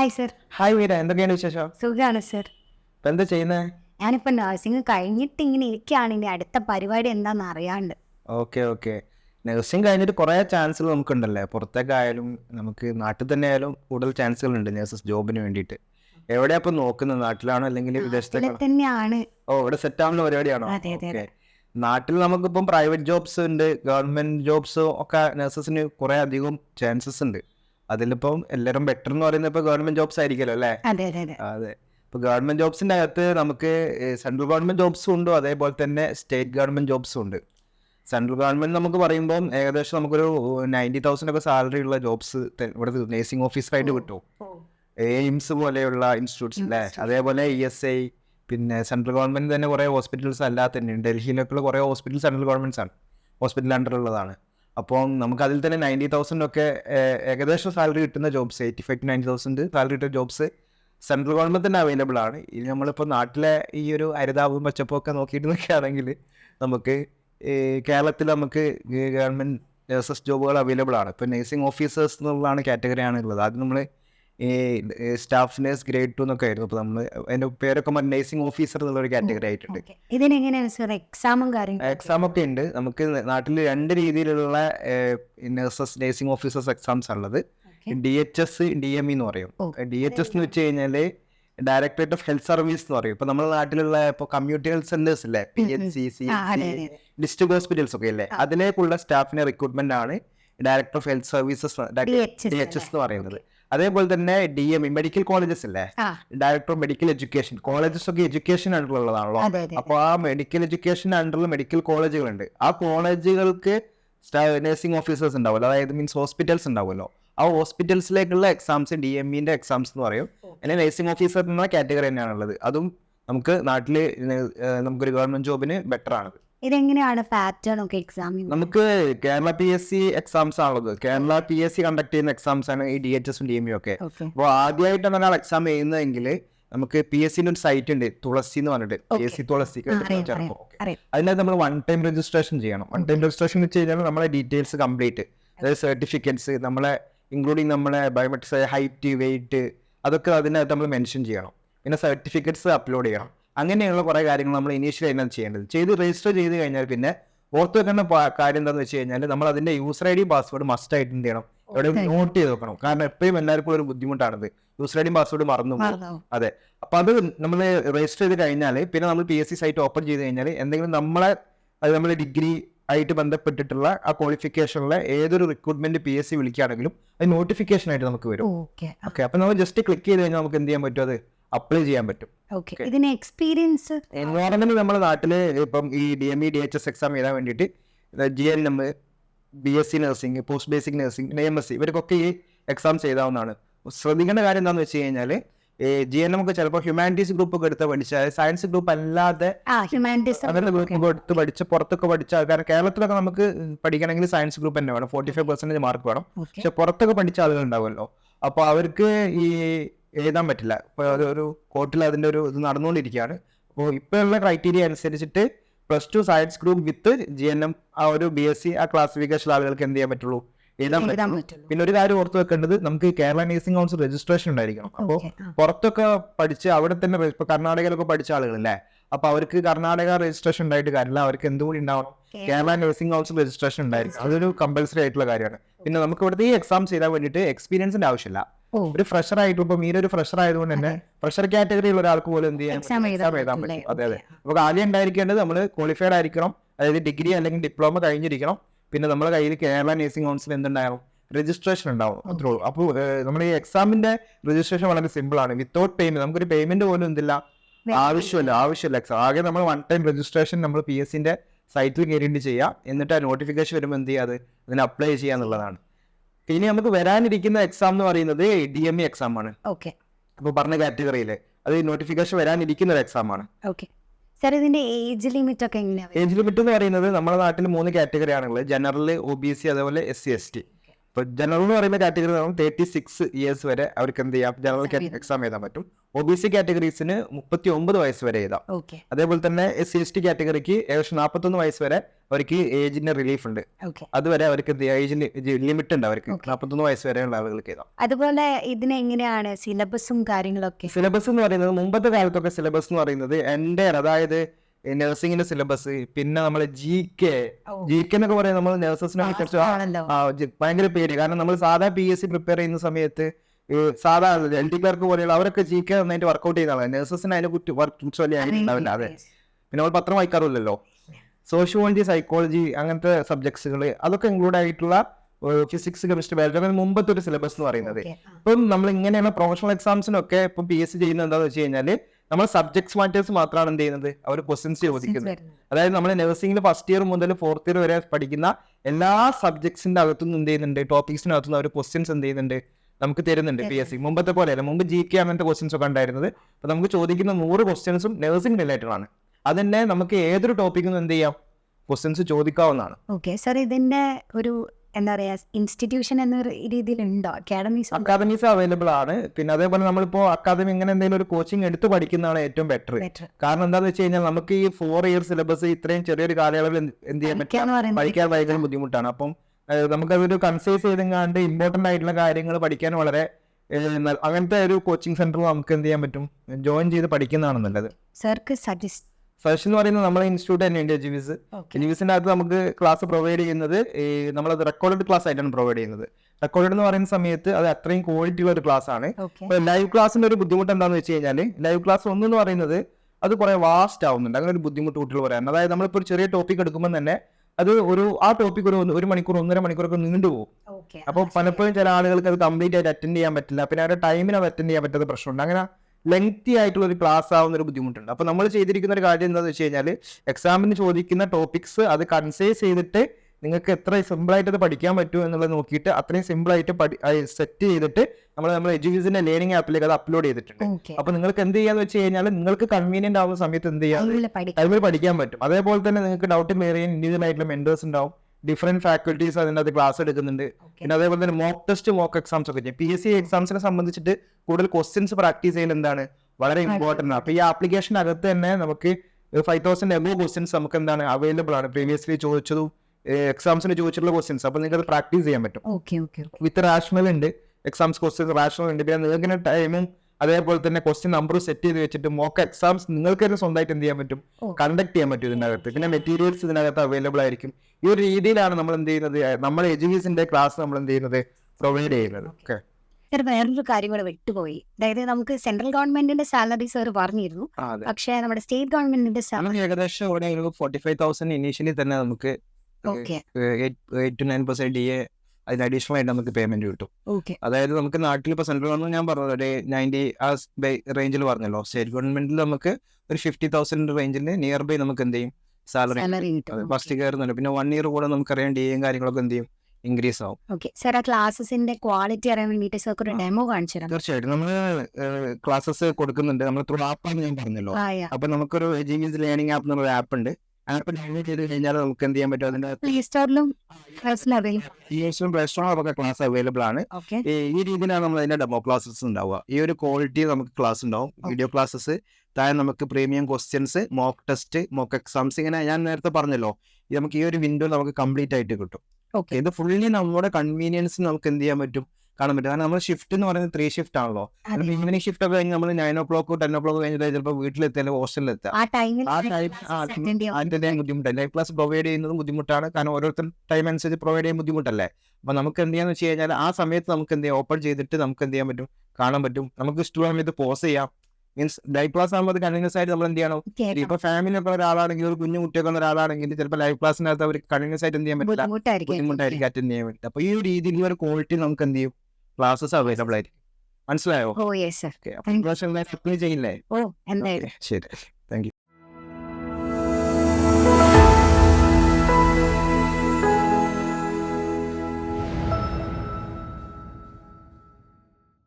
Hi sir hi വീര എന്തൊക്കെയാണ് വിശേഷം? സുഖമാണ് സർ ഇപ്പൊ എന്താ ചെയ്യുന്നത് ഞാനിപ്പോ നഴ്സിംഗ് കഴിഞ്ഞിട്ട് ഇങ്ങനെ ഇരിക്കുകയാണ് ഇനി അടുത്ത പരിപാടി എന്താണെന്ന് അറിയാണ്ട്. Okay okay. നഴ്സിംഗ് കഴിഞ്ഞിട്ട് കുറേ ചാൻസുകൾ നമുക്കുണ്ടല്ലേ? പുറത്തേക്കായാലും നമുക്ക് നാട്ടിൽ തന്നെ ആയാലും കൂടുതൽ ചാൻസുകൾ ഉണ്ട് നഴ്സസ് ജോബിന് വേണ്ടിയിട്ട്. എവിടെയാ ഇപ്പൊ നോക്കുന്നത്? നാട്ടിലാണോ അല്ലെങ്കിൽ വിദേശത്തേക്കാണോ തന്നെയാണ്. ഓ ഇവിടെ സെറ്റ് ആവുന്ന പരിപാടിയാണോ? അതെ, അതെ, അതെ. Okay. നാട്ടിൽ നമുക്കിപ്പം പ്രൈവറ്റ് ജോബ്സ് ഉണ്ട് ഗവൺമെന്റ് ജോബ്സ് ഒക്കെ നഴ്സസിന് കുറെ അധികം ചാൻസസ് ഉണ്ട്. അതിലിപ്പം എല്ലാരും ബെറ്റർ എന്ന് പറയുന്നത് ഇപ്പൊ ഗവൺമെന്റ് ജോബ്സ് ആയിരിക്കുമല്ലോ അല്ലേ? അതെ അതെ അതെ. അതെ. ഇപ്പൊ ഗവൺമെന്റ് ജോബ്സിന്റെ അകത്ത് നമുക്ക് സെൻട്രൽ ഗവൺമെന്റ് ജോബ്സും ഉണ്ട്. അതേപോലെ തന്നെ സ്റ്റേറ്റ് ഗവൺമെന്റ് ജോബ്സും ഉണ്ട്. സെൻട്രൽ ഗവൺമെന്റ് നമുക്ക് പറയുമ്പോൾ ഏകദേശം നമുക്കൊരു നയന്റി തൗസൻഡ് ഒക്കെ സാലറി ഉള്ള ജോബ്സ് ഇവിടെ നേഴ്സിംഗ് ഓഫീസറായിട്ട് കിട്ടും. എയിംസ് പോലെയുള്ള ഇൻസ്റ്റിറ്റ്യൂട്ട്സ് അല്ലേ അതേപോലെ ഇ എസ് ഐ പിന്നെ സെൻട്രൽ ഗവൺമെന്റ് തന്നെ കുറേ ഹോസ്പിറ്റൽസ് അല്ലാതെ തന്നെ. ഡൽഹിയിലൊക്കെയുള്ള കുറേ ഹോസ്പിറ്റൽ സെൻട്രൽ ഗവൺമെന്റ്സ് ആണ്. ഹോസ്പിറ്റൽ അണ്ടറുള്ളതാണ് അപ്പം നമുക്ക് അതിൽ തന്നെ നയന്റി തൗസൻഡ് ഒക്കെ ഏകദേശം സാലറി കിട്ടുന്ന jobs eighty five to ninety thousand salary കിട്ടുന്ന ജോബ്സ് സെൻട്രൽ ഗവൺമെന്റ് തന്നെ അവൈലബിൾ ആണ്. ഇനി നമ്മളിപ്പോൾ നാട്ടിലെ ഈ ഒരു ഹരിതാപവും പച്ചപ്പും ഒക്കെ നോക്കിയിട്ട് നിൽക്കുകയാണെങ്കിൽ നമുക്ക് കേരളത്തിൽ നമുക്ക് ഗവൺമെന്റ് നഴ്സസ് ജോബുകൾ അവൈലബിൾ ആണ്. ഇപ്പോൾ നഴ്സിംഗ് ഓഫീസേഴ്സ് എന്നുള്ളതാണ് കാറ്റഗറിയാണ് ഉള്ളത് അത് നമ്മൾ ഈ സ്റ്റാഫ് നേഴ്സ് ഗ്രേഡ് ടു എന്നൊക്കെ ആയിരുന്നു. അപ്പൊ നമ്മൾ എന്റെ പേരൊക്കെ നഴ്സിംഗ് ഓഫീസർ എന്നുള്ള ഒരു കാറ്റഗറി ആയിട്ടുണ്ട്. ഇതിനെങ്ങനെയാണ് സർ എക്സാമും കാര്യങ്ങളും എക്സാം ഒക്കെ ഉണ്ട്. നമുക്ക് നാട്ടിൽ രണ്ട് രീതിയിലുള്ള നഴ്സസ് നഴ്സിംഗ് ഓഫീസേഴ്സ് എക്സാംസ് ഉള്ളത്. D H S D M E എന്ന് പറയും. ഡി എച്ച് എസ് എന്ന് വെച്ച് കഴിഞ്ഞാൽ ഡയറക്ടറേറ്റ് ഓഫ് ഹെൽത്ത് സർവീസ് എന്ന് പറയും. ഇപ്പൊ നമ്മുടെ നാട്ടിലുള്ള ഇപ്പൊ കമ്മ്യൂണിറ്റി ഹെൽത്ത് സെന്റേഴ്സ് ഇല്ലേ? P H C C district hospitals ഒക്കെ അല്ലേ അതിലേക്കുള്ള സ്റ്റാഫിനെ റിക്രൂട്ട്മെന്റ് ആണ് director of health services D H S എന്ന് പറയുന്നത്. അതേപോലെ തന്നെ ഡി എം മെഡിക്കൽ കോളേജസ് അല്ലേ ഡയറക്ടർ മെഡിക്കൽ എഡ്യൂക്കേഷൻ കോളേജസ് ഒക്കെ എഡ്യൂക്കേഷൻ അണ്ടറിലുള്ളതാണല്ലോ അപ്പോൾ ആ മെഡിക്കൽ എഡ്യൂക്കേഷൻ അണ്ടറിൽ മെഡിക്കൽ കോളേജുകൾ ഉണ്ട് ആ കോളേജുകൾക്ക് നഴ്സിംഗ് ഓഫീസേഴ്സ് ഉണ്ടാവുമല്ലോ. അതായത് മീൻസ് ഹോസ്പിറ്റൽസ് ഉണ്ടാവുമല്ലോ. ആ ഹോസ്പിറ്റൽസിലേക്കുള്ള എക്സാംസ് ഡി എം ഇന്റെ എക്സാംസ് എന്ന് പറയും. അല്ലെങ്കിൽ നഴ്സിംഗ് ഓഫീസർ എന്ന കാറ്റഗറി തന്നെയാണുള്ളത്. അതും നമുക്ക് നാട്ടിൽ നമുക്കൊരു ഗവൺമെന്റ് ജോബിന് ബെറ്റർ ആണ് ഇതെങ്ങനെയാണ് പാറ്റേൺ ഒക്കെ എക്സാം നമുക്ക് Kerala P S C exams ആണുള്ളത്. Kerala P S C conduct ചെയ്യുന്ന എക്സാംസ് ആണ് ഈ ഡി എച്ച് എസും ഡി എം യു ഒക്കെ. അപ്പോൾ ആദ്യമായിട്ടാണ് ഒരാൾ എക്സാം ചെയ്യുന്നതെങ്കിൽ നമുക്ക് പി എസ് സിന്റെ ഒരു സൈറ്റ് ഉണ്ട് തുളസി എന്ന് പറഞ്ഞിട്ട്. പി എസ് സി തുളസി അതിനകത്ത് നമ്മൾ വൺ ടൈം രജിസ്ട്രേഷൻ ചെയ്യണം. വൺ ടൈം രജിസ്ട്രേഷൻ വെച്ച് കഴിഞ്ഞാൽ നമ്മളെ ഡീറ്റെയിൽസ് കംപ്ലീറ്റ് അതായത് സർട്ടിഫിക്കറ്റ്സ് നമ്മളെ ഇൻക്ലൂഡിങ് നമ്മളെ ബയോമെട്രിക്സ് ഹൈറ്റ് വെയിറ്റ് അതൊക്കെ അതിനകത്ത് നമ്മൾ മെൻഷൻ ചെയ്യണം. പിന്നെ സർട്ടിഫിക്കറ്റ്സ് അപ്ലോഡ് ചെയ്യണം. അങ്ങനെയുള്ള കുറേ കാര്യങ്ങൾ നമ്മൾ ഇനീഷ്യലി അതിനകത്ത് ചെയ്യേണ്ടത്. ചെയ്ത് രജിസ്റ്റർ ചെയ്ത് കഴിഞ്ഞാൽ പിന്നെ ഓർത്ത് വെക്കേണ്ട കാര്യം എന്താണെന്ന് വെച്ച് കഴിഞ്ഞാൽ നമ്മൾ അതിന്റെ user I D password must ആയിട്ട് എന്ത് ചെയ്യണം? എവിടെ നോട്ട് ചെയ്ത് വെക്കണം. കാരണം എപ്പോഴും എല്ലാവർക്കും ഒരു ബുദ്ധിമുട്ടാണത്. യൂസർ ഐ ഡി പാസ്വേഡ് മറന്നു അതെ. അപ്പൊ അത് നമ്മൾ രജിസ്റ്റർ ചെയ്ത് കഴിഞ്ഞാൽ പിന്നെ നമ്മൾ P S C site open ചെയ്ത് കഴിഞ്ഞാൽ എന്തെങ്കിലും നമ്മളെ അത് നമ്മുടെ ഡിഗ്രി ആയിട്ട് ബന്ധപ്പെട്ടിട്ടുള്ള ആ ക്വാളിഫിക്കേഷനിലെ ഏതൊരു റിക്രൂട്ട്മെന്റ് പി എസ് സി വിളിക്കുകയാണെങ്കിലും അത് നോട്ടിഫിക്കേഷൻ ആയിട്ട് നമുക്ക് വരും. ഓക്കെ ഓക്കെ അപ്പൊ നമ്മൾ ജസ്റ്റ് ക്ലിക്ക് ചെയ്ത് കഴിഞ്ഞാൽ നമുക്ക് എന്ത് ചെയ്യാൻ പറ്റും അത്? അപ്ലൈ ചെയ്യാൻ പറ്റും. ഇതിന് എക്സ്പീരിയൻസ് എൻവയറമെന്റ് നമ്മുടെ നാട്ടിൽ ഇപ്പം ഈ D M E D H S exam എഴുതാൻ വേണ്ടിയിട്ട് G N M B S C nursing post basic nursing M S C ഇവർക്കൊക്കെ ഈ എക്സാംസ് എഴുതാവുന്നതാണ് ശ്രദ്ധിക്കേണ്ട കാര്യം എന്താണെന്ന് വെച്ച് കഴിഞ്ഞാൽ ജി എൻ എം ഒക്കെ ചിലപ്പോൾ ഹ്യൂമാനിറ്റീസ് ഗ്രൂപ്പ് ഒക്കെ എടുത്ത് പഠിച്ച സയൻസ് ഗ്രൂപ്പ് അല്ലാതെ അവരുടെ ഗ്രൂപ്പ് എടുത്ത് പഠിച്ച പുറത്തൊക്കെ പഠിച്ച കാരണം കേരളത്തിലൊക്കെ നമുക്ക് പഠിക്കണമെങ്കിൽ സയൻസ് ഗ്രൂപ്പ് തന്നെ വേണം. ഫോർട്ടി ഫൈവ് പെർസെന്റേജ് മാർക്ക് വേണം. പക്ഷെ പുറത്തൊക്കെ പഠിച്ച ആളുകൾ ഉണ്ടാവുമല്ലോ. അപ്പോൾ അവർക്ക് ഈ എഴുതാൻ പറ്റില്ല. ഇപ്പോൾ ഒരു കോർട്ടിൽ അതിന്റെ ഒരു ഇത് നടന്നുകൊണ്ടിരിക്കുകയാണ്. അപ്പോൾ ഇപ്പോഴുള്ള ക്രൈറ്റീരിയ അനുസരിച്ചിട്ട് plus two science group with G N M ആ ഒരു ബി എസ് സി ആ ക്ലാസിഫിക്കേഷൻ ആളുകൾക്ക് എന്ത് ചെയ്യാൻ പറ്റുള്ളൂ? എഴുതാൻ പറ്റും പിന്നെ ഒരു കാര്യം ഓർത്ത് വെക്കേണ്ടത് നമുക്ക് കേരള നേഴ്സിംഗ് കൗൺസിൽ രജിസ്ട്രേഷൻ ഉണ്ടായിരിക്കണം. അപ്പോൾ പുറത്തൊക്കെ പഠിച്ച് അവിടെ തന്നെ ഇപ്പോൾ കർണാടകയിലൊക്കെ പഠിച്ച ആളുകളല്ലേ? അപ്പൊ അവർക്ക് കർണാടക രജിസ്ട്രേഷൻ ഉണ്ടായിട്ട് കാര്യമില്ല. അവർക്ക് എന്തുകൂടി ഉണ്ടാവണം? കേരള നഴ്സിംഗ് കൗൺസിൽ രജിസ്ട്രേഷൻ ഉണ്ടായിരിക്കും. അതൊരു കമ്പൽസറി ആയിട്ടുള്ള കാര്യമാണ്. പിന്നെ നമുക്ക് ഇവിടുത്തെ ഈ എക്സാം ചെയ്താൽ വേണ്ടിയിട്ട് എക്സ്പീരിയൻസിന്റെ ആവശ്യമില്ല. ഒരു ഫ്രഷർ ആയിട്ട് ഇപ്പൊ മീനൊരു ഒരു ഫ്രഷർ ആയതുകൊണ്ട് തന്നെ ഫ്രഷർ കാറ്റഗറിയിൽ ഒരാൾക്ക് പോലും എന്ത് ചെയ്യാൻ എക്സാം എഴുതാൻ പറ്റും പറ്റും അതെ അതെ. അപ്പൊ ആദ്യം ഉണ്ടായിരിക്കേണ്ടത് നമ്മൾ ക്വാളിഫൈഡ് ആയിരിക്കണം. അതായത് ഡിഗ്രി അല്ലെങ്കിൽ ഡിപ്ലോമ കഴിഞ്ഞിരിക്കണം. പിന്നെ നമ്മുടെ കയ്യിൽ കേരള നഴ്സിംഗ് കൗൺസിൽ എന്തുണ്ടാവും രജിസ്ട്രേഷൻ ഉണ്ടാവും അത്രേ ഉള്ളൂ. അപ്പോൾ നമ്മൾ ഈ എക്സാമിന്റെ രജിസ്ട്രേഷൻ വളരെ സിമ്പിൾ ആണ്. വിത്തൗട്ട് പേയ്മെന്റ് നമുക്കൊരു പേയ്മെന്റ് പോലും എന്തില്ല. ആവശ്യമില്ല ആവശ്യമില്ല. എക്സാം ആകെ നമ്മൾ വൺ ടൈം രജിസ്ട്രേഷൻ നമ്മൾ പി എസ് സിന്റെ സൈറ്റിൽ കയറിയിട്ട് ചെയ്യാം. എന്നിട്ട് ആ നോട്ടിഫിക്കേഷൻ വരുമ്പോൾ എന്ത് ചെയ്യാതെ അതിന് അപ്ലൈ ചെയ്യുക എന്നുള്ളതാണ്. ഇനി നമുക്ക് വരാനിരിക്കുന്ന എക്സാം എന്ന് പറയുന്നത് ഡി എം ഇ എക്സാം ആണ്. ഓക്കെ അപ്പോൾ പറഞ്ഞ കാറ്റഗറിയിൽ അത് നോട്ടിഫിക്കേഷൻ വരാനിരിക്കുന്ന ഒരു എക്സാം ആണ്. ഓക്കെ സാർ ഇതിന്റെ ഏജ് ലിമിറ്റ് ഒക്കെ എങ്ങനെയാണ് ഏജ് ലിമിറ്റ് എന്ന് പറയുന്നത് നമ്മുടെ നാട്ടിൽ മൂന്ന് കാറ്റഗറി ആണുള്ളത്. ജനറൽ ഒ ബി സി അതേപോലെ എസ് സി എസ് ടി ഇപ്പൊ ജനറൽ എന്ന് പറയുന്ന കാറ്റഗറി തേർട്ടി സിക്സ് ഇയേഴ്സ് വരെ അവർക്ക് എന്ത് ചെയ്യാം? ജനറൽ എക്സാം എഴുതാൻ പറ്റും. ഒ ബി സി കാറ്റഗറീസിന് മുപ്പത്തി ഒമ്പത് വയസ്സ് വരെ എഴുതാം. അതേപോലെ തന്നെ എസ് സി എസ് ടി കാറ്റഗറിക്ക് ഏകദേശം നാൽപ്പത്തൊന്ന് വയസ്സ് വരെ അവർക്ക് ഏജിന്റെ റിലീഫ് ഉണ്ട്. അതുവരെ അവർക്ക് ഏജിന് ലിമിറ്റ് ഉണ്ട് അവർക്ക്. നാൽപ്പത്തൊന്ന് വയസ്സ് വരെയുള്ള ആളുകൾക്ക് എഴുതാം. അതുപോലെ ഇതിനെങ്ങനെയാണ് സിലബസും കാര്യങ്ങളൊക്കെ? സിലബസ് എന്ന് പറയുന്നത് മുമ്പത്തെ കാലത്തൊക്കെ സിലബസ് എന്ന് പറയുന്നത് എന്റെ അതായത് നഴ്സിംഗിന്റെ സിലബസ് പിന്നെ നമ്മളെ ജി കെ ജി കെ എന്നൊക്കെ പറയാം നമ്മൾ നഴ്സസിനെ കുറിച്ച് ഭയങ്കര പേര് കാരണം നമ്മൾ സാധാ പി എസ് സി പ്രിപ്പയർ ചെയ്യുന്ന സമയത്ത് സാധാരണ സാധാ എൽ ഡി ക്ലർക്ക് പോലെയുള്ള അവരൊക്കെ ജി കെ നന്നായിട്ട് വർക്കൗട്ട് ചെയ്യുന്ന ആളാണ് നഴ്സസിന് അതിനെ കുറ്റി വർക്ക് ഉണ്ടാവില്ല അതെ. പിന്നെ നമ്മൾ പത്രം വായിക്കാറില്ലല്ലോ സോഷ്യോളജി സൈക്കോളജി അങ്ങനത്തെ സബ്ജക്ട്സുകൾ അതൊക്കെ ഇൻക്ലൂഡ് ആയിട്ടുള്ള ഫിസിക്സ് കെമിസ്ട്രി ബയോളജി അങ്ങനെ മുമ്പത്തെ ഒരു സിലബസ് എന്ന് പറയുന്നത്. ഇപ്പം നമ്മൾ ഇങ്ങനെയുള്ള പ്രൊഫഷണൽ എക്സാംസിനൊക്കെ ഇപ്പം പി എസ് സി ചെയ്യുന്നത് എന്താണെന്ന് വെച്ച് കഴിഞ്ഞാൽ നമ്മൾ സബ്ജക്ട്സ് മാറ്റേഴ്സ് മാത്രമാണ് എന്ത് ചെയ്യുന്നത്? അവർ ക്വസ്റ്റ്യൻസ് ചോദിക്കുന്നത്. അതായത് നമ്മൾ നഴ്സിംഗിൽ ഫസ്റ്റ് ഇയർ മുതൽ ഫോർത്ത് ഇയർ വരെ പഠിക്കുന്ന എല്ലാ സബ്ജക്ട്സിന്റെ അകത്തുനിന്ന് എന്ത് ചെയ്യുന്നുണ്ട്? ടോപ്പിക്സിന്റെ അകത്തുനിന്ന് അവർ ക്വസ്റ്റ്യൻസ് എന്ത് ചെയ്യുന്നുണ്ട്? നമുക്ക് തരുന്നുണ്ട് പി എസ് സി മുമ്പത്തെ പോലെയല്ല മുമ്പ് ജി കെ അങ്ങനത്തെ ക്വസ്റ്റ്യൻസ് ഒക്കെ ഉണ്ടായിരുന്നത്. അപ്പൊ നമുക്ക് ചോദിക്കുന്ന നൂറ് ക്വസ്റ്റ്യൻസും നഴ്സിംഗ് റിലേറ്റഡ് ആണ്. അതന്നെ നമുക്ക് ഏതൊരു ടോപ്പിക്കും എന്ത് ചെയ്യാം? ക്വസ്റ്റ്യൻസ് ചോദിക്കാവുന്നതാണ്. ഓക്കെ സർ ഇതിന്റെ ഒരു എന്താ പറയാ ഇൻസ്റ്റിറ്റ്യൂഷൻ എന്ന രീതിയിലുണ്ടോ? അക്കാഡമീസ് അക്കാദമീസ് അവൈലബിൾ ആണ്. പിന്നെ അതേപോലെ നമ്മളിപ്പോ അക്കാദമി ഇങ്ങനെ എന്തെങ്കിലും ഒരു കോച്ചിങ് എടുത്ത് പഠിക്കുന്നതാണ് ഏറ്റവും ബെറ്റർ കാരണം എന്താന്ന് വെച്ച് കഴിഞ്ഞാൽ നമുക്ക് ഈ ഫോർ ഇയർ സിലബസ് ഇത്രയും ചെറിയൊരു കാലയളവിൽ എന്ത് ചെയ്യാൻ പഠിക്കാൻ ഭയങ്കര ബുദ്ധിമുട്ടാണ്. അപ്പം നമുക്ക് നമുക്കതൊരു കൺസൈസ് ചെയ്തെങ്ങാണ്ട് ഇമ്പോർട്ടന്റ് ആയിട്ടുള്ള കാര്യങ്ങൾ പഠിക്കാൻ വളരെ അങ്ങനത്തെ ഒരു കോച്ചിങ് സെന്റർ നമുക്ക് എന്ത് ചെയ്യാൻ പറ്റും? ജോയിൻ ചെയ്ത് പഠിക്കുന്നതാണ് നല്ലത്. സർക്ക് സജസ്റ്റ് സജഷൻ എന്ന് പറയുന്നത് നമ്മളെ ഇൻസ്റ്റിറ്റ്യൂട്ട് തന്നെയുണ്ട് ജിവിസ് ജിവിസിന്റെ അകത്ത് നമുക്ക് ക്ലാസ് പ്രൊവൈഡ് ചെയ്യുന്നത് നമ്മളത് റെക്കോർഡഡ് ക്ലാസ് ആയിട്ടാണ് പ്രൊവൈഡ് ചെയ്യുന്നത്. റെക്കോർഡഡ് എന്ന് പറയുന്ന സമയത്ത് അത് അത്രയും ക്വാളിറ്റി ഉള്ള ഒരു ക്ലാസ് ആണ്. ലൈവ് ക്ലാസ്സിന്റെ ഒരു ബുദ്ധിമുട്ട് എന്താന്ന് വെച്ച് കഴിഞ്ഞാൽ ലൈവ് ക്ലാസ് ഒന്ന് എന്ന് പറയുന്നത് അത് കുറെ വാസ്റ്റ് ആവുന്നുണ്ട്. അങ്ങനെ ഒരു ബുദ്ധിമുട്ട് കുട്ടികൾ പറയാൻ അതായത് നമ്മളിപ്പോൾ ഒരു ചെറിയ ടോപ്പിക് എടുക്കുമ്പോൾ തന്നെ അത് ഒരു ആ ടോപ്പിക് ഒരു ഒരു മണിക്കൂർ ഒന്നര മണിക്കൂറൊക്കെ നീണ്ടുപോകും അപ്പോൾ പലപ്പോഴും ചില ആളുകൾക്ക് അത് കംപ്ലീറ്റ് ആയിട്ട് അറ്റൻഡ് ചെയ്യാൻ പറ്റില്ല. പിന്നെ അവരുടെ ടൈമിന് അത് അറ്റൻഡ് ചെയ്യാൻ പറ്റാത്ത പ്രശ്നമുണ്ട്. അങ്ങനെ ലെങ്തി ആയിട്ടുള്ള ഒരു ക്ലാസ് ആവുന്ന ഒരു ബുദ്ധിമുട്ടുണ്ട്. അപ്പോൾ നമ്മൾ ചെയ്തിരിക്കുന്ന ഒരു കാര്യം എന്താണെന്ന് വെച്ച് കഴിഞ്ഞാൽ എക്സാമിന് ചോദിക്കുന്ന ടോപ്പിക്സ് അത് കൺസൈസ് ചെയ്തിട്ട് നിങ്ങൾക്ക് എത്ര സിമ്പിൾ ആയിട്ട് അത് പഠിക്കാൻ പറ്റുമോ എന്നുള്ളത് നോക്കിയിട്ട് അത്രയും സിമ്പിൾ ആയിട്ട് പഠി സെറ്റ് ചെയ്തിട്ട് നമ്മൾ നമ്മൾ എഡ്യൂക്കേഷന്റെ ലേണിംഗ് ആപ്പിലേക്ക് അത് അപ്ലോഡ് ചെയ്തിട്ടുണ്ട്. അപ്പൊ അപ്പോൾ നിങ്ങൾക്ക് എന്ത് ചെയ്യാന്ന് വെച്ച് കഴിഞ്ഞാൽ നിങ്ങൾക്ക് കൺവീനിയന്റ് ആവുന്ന സമയത്ത് എന്ത് ചെയ്യാം? അതിൽ പഠിക്കാൻ പറ്റും. അതേപോലെ തന്നെ നിങ്ങൾക്ക് ഡൗട്ട് ക്ലിയർ ചെയ്യാൻ ഇൻഡിവിജ്വൽ ആയിട്ടുള്ള മെന്റേഴ്സ് ഉണ്ടാവും. ഡിഫറെന്റ് ഫാക്കൽറ്റീസ് അതിന്റെ അത് ക്ലാസ് എടുക്കുന്നുണ്ട്. പിന്നെ അതേപോലെ തന്നെ മോക്ക് ടെസ്റ്റ് മോക്ക് എക്സാംസ് ഒക്കെ ചെയ്യും. പി എസ് സി എക്സാംസിനെ സംബന്ധിച്ചിട്ട് കൂടുതൽ ക്വസ്റ്റ്യൻസ് പ്രാക്ടീസ് ചെയ്യുന്ന എന്താണ്? വളരെ ഇമ്പോർട്ടന്റ് ആണ്. അപ്പോൾ ഈ ആപ്ലിക്കേഷനകത്ത് തന്നെ നമുക്ക് ഫൈവ് തൗസൻഡ് എബോ ക്വസ്റ്റ്യൻസ് നമുക്ക് എന്താണ് അവൈലബിൾ ആണ്. പ്രീവിയസ്ലി ചോദിച്ചതും എക്സാംസിന് ചോദിച്ചിട്ടുള്ള ക്വസ്റ്റ്യൻസ് അപ്പോൾ നിങ്ങൾക്ക് അത് പ്രാക്ടീസ് ചെയ്യാൻ പറ്റും. വിത്ത് റാഷണൽ ഉണ്ട്. എക്സാംസ് ക്വസ്റ്റ്യൻസ് റാഷണൽ ഉണ്ട്. പിന്നെ നിങ്ങൾക്ക് ടൈമും അതേപോലെ തന്നെ ക്വസ്റ്റ്യൻ നമ്പർ സെറ്റ് ചെയ്ത് വെച്ചിട്ട് മോക്ക് എക്സാംസ് നിങ്ങൾക്ക് തന്നെ സ്വന്തമായിട്ട് എന്ത് ചെയ്യാൻ പറ്റും? കണ്ടക്ട് ചെയ്യാൻ പറ്റും ഇതിനകത്ത്. പിന്നെ മെറ്റീരിയൽസ് ഇതിനകത്ത് അവൈലബിൾ ആയിരിക്കും. ഈ ഒരു രീതിയിലാണ് നമ്മൾ എന്ത് ചെയ്യുന്നത്? നമ്മുടെ എഡ്യൂക്കേഷന്റെ ക്ലാസ് നമ്മൾ എന്ത് ചെയ്യുന്നത്? പ്രൊവൈഡ് ചെയ്യുന്നത്. ഓക്കെ സാർ വേറൊരു കാര്യം കൂടെ വിട്ടുപോയി. അതായത് നമുക്ക് സെൻട്രൽ ഗവൺമെന്റിന്റെ സാലറി സർ പറഞ്ഞിരുന്നു. പക്ഷേ നമ്മുടെ സ്റ്റേറ്റ് ഗവൺമെന്റിന്റെ സാലറി ഏകദേശം ഇവിടെ ഫോർട്ടി ഫൈവ് തൗസൻഡ് ഇനീഷ്യലി തന്നെ നമുക്ക് okay eight two nine percent അതിന് അഡീഷണൽ ആയിട്ട് നമുക്ക് പേയ്മെന്റ് കിട്ടും. ഓക്കെ അതായത് നമുക്ക് നാട്ടിൽ ഇപ്പോൾ സെൻട്രൽ ഗവൺമെന്റ് ഞാൻ പറഞ്ഞത് ഒരു നയന്റി ആ റേഞ്ചിൽ പറഞ്ഞല്ലോ. സ്റ്റേറ്റ് ഗവൺമെന്റിൽ നമുക്ക് ഒരു ഫിഫ്റ്റി തൗസൻഡ് റേഞ്ചിൽ നിയർ ബൈ നമുക്ക് എന്ത് ചെയ്യും? സാലറി ഫസ്റ്റ് കയറുന്നുണ്ട് പിന്നെ വൺ ഇയർ കൂടെ നമുക്കറിയാം ഡി എയും കാര്യങ്ങളൊക്കെ എന്ത് ചെയ്യും? ഇൻക്രീസ് ആവും. ഓക്കെ സാർ ആ ക്ലാസസിന്റെ ക്വാളിറ്റി അറിയാൻ വേണ്ടിയിട്ട് സാർക്ക് ഒരു ഡെമോ കാണിച്ചു തരാം. തീർച്ചയായിട്ടും. നമ്മൾ ക്ലാസ്സസ് കൊടുക്കുന്നുണ്ട്. നമ്മൾ ത്രൂ ആപ്പാണ് ഞാൻ പറഞ്ഞല്ലോ. അപ്പൊ നമുക്കൊരു ലേണിംഗ് ആപ്പ് എന്നൊരു ആപ്പ് ഉണ്ട്. ആപ്പ് ഡൗൺലോഡ് ചെയ്ത് കഴിഞ്ഞാൽ നമുക്ക് എന്ത് ചെയ്യാൻ പറ്റും? അതിന്റെ പ്ലേ സ്റ്റോറിലും ജിഎസും പ്ലേ സ്റ്റോറും ക്ലാസ് അവൈലബിൾ ആണ്. ഈ രീതിയിലാണ് നമ്മൾ അതിന്റെ ഡെമോ ക്ലാസ്സസ് ഉണ്ടാവുക. ഈ ഒരു ക്വാളിറ്റി നമുക്ക് ക്ലാസ് ഉണ്ടാവും. വീഡിയോ ക്ലാസ്സസ് താഴെ നമുക്ക് premium questions mock test mock exams ഇങ്ങനെ ഞാൻ നേരത്തെ പറഞ്ഞല്ലോ. നമുക്ക് ഈ ഒരു വിൻഡോ നമുക്ക് കംപ്ലീറ്റ് ആയിട്ട് കിട്ടും. ഇത് ഫുള്ളി നമ്മുടെ കൺവീനിയൻസ് നമുക്ക് എന്ത് ചെയ്യാൻ പറ്റും? കാണാൻ പറ്റും. കാരണം നമ്മൾ ഷിഫ്റ്റ് എന്ന് പറയുന്നത് ത്രീ ഷിഫ്റ്റ് ആണല്ലോ. അതെ. ഈവനിങ് ഷിഫ്റ്റ് ഒക്കെ കഴിഞ്ഞ് നമ്മൾ nine o'clock ten o'clock കഴിഞ്ഞിട്ട് ചിലപ്പോൾ വീട്ടിലെത്തിയാലും ഹോസ്റ്റലിലെത്താം ആ ടൈം ബുദ്ധിമുട്ടല്ല? ലൈഫ് ക്ലാസ് പ്രൊവൈഡ് ചെയ്യുന്നതും ബുദ്ധിമുട്ടാണ്. കാരണം ഓരോരുത്തർ ടൈം അനുസരിച്ച് പ്രൊവൈഡ് ചെയ്യാൻ ബുദ്ധിമുട്ടല്ലേ? അപ്പൊ നമുക്ക് എന്ത് ചെയ്യാന്ന് വെച്ച് കഴിഞ്ഞാൽ ആ സമയത്ത് നമുക്ക് എന്ത് ചെയ്യാം? ഓപ്പൺ ചെയ്തിട്ട് നമുക്ക് എന്ത് ചെയ്യാൻ പറ്റും? കാണാൻ പറ്റും. നമുക്ക് ഇഷ്ടമുള്ള സമയത്ത് പോസ് ചെയ്യാം. മീൻസ് ലൈവ് ക്ലാസ് ആകുമ്പോൾ കണ്ടിന്യൂസ് ആയിട്ട് നമ്മൾ എന്ത് ചെയ്യണം? ഇപ്പൊ ഫാമിലി ഒക്കെ ഒരാളാണെങ്കിൽ ഒരു കുഞ്ഞു കുട്ടിയൊക്കെ ഉള്ള ഒരാളാണെങ്കിൽ ചിലപ്പോൾ ലൈവ് ക്ലാസ്സിനകത്ത് അവർ കണ്ടിന്യൂസ് ആയിട്ട് എന്ത് ചെയ്യാൻ പറ്റില്ല. ബുദ്ധിമുട്ടായിരിക്കും. അറ്റൻഡ് ചെയ്യാൻ പറ്റില്ല അപ്പൊ ഈ ഒരു രീതിയിൽ ഒരു ക്വാളിറ്റി നമുക്ക് എന്ത് ചെയ്യും? ക്ലാസ്സസ് അവൈലബിൾ ആയിരിക്കും മനസ്സിലായോ? ഓ യെസ് സർ. അപ്ലൈ ചെയ്യില്ലേ? ഓ എന്തായാലും. ശരി. Thank you.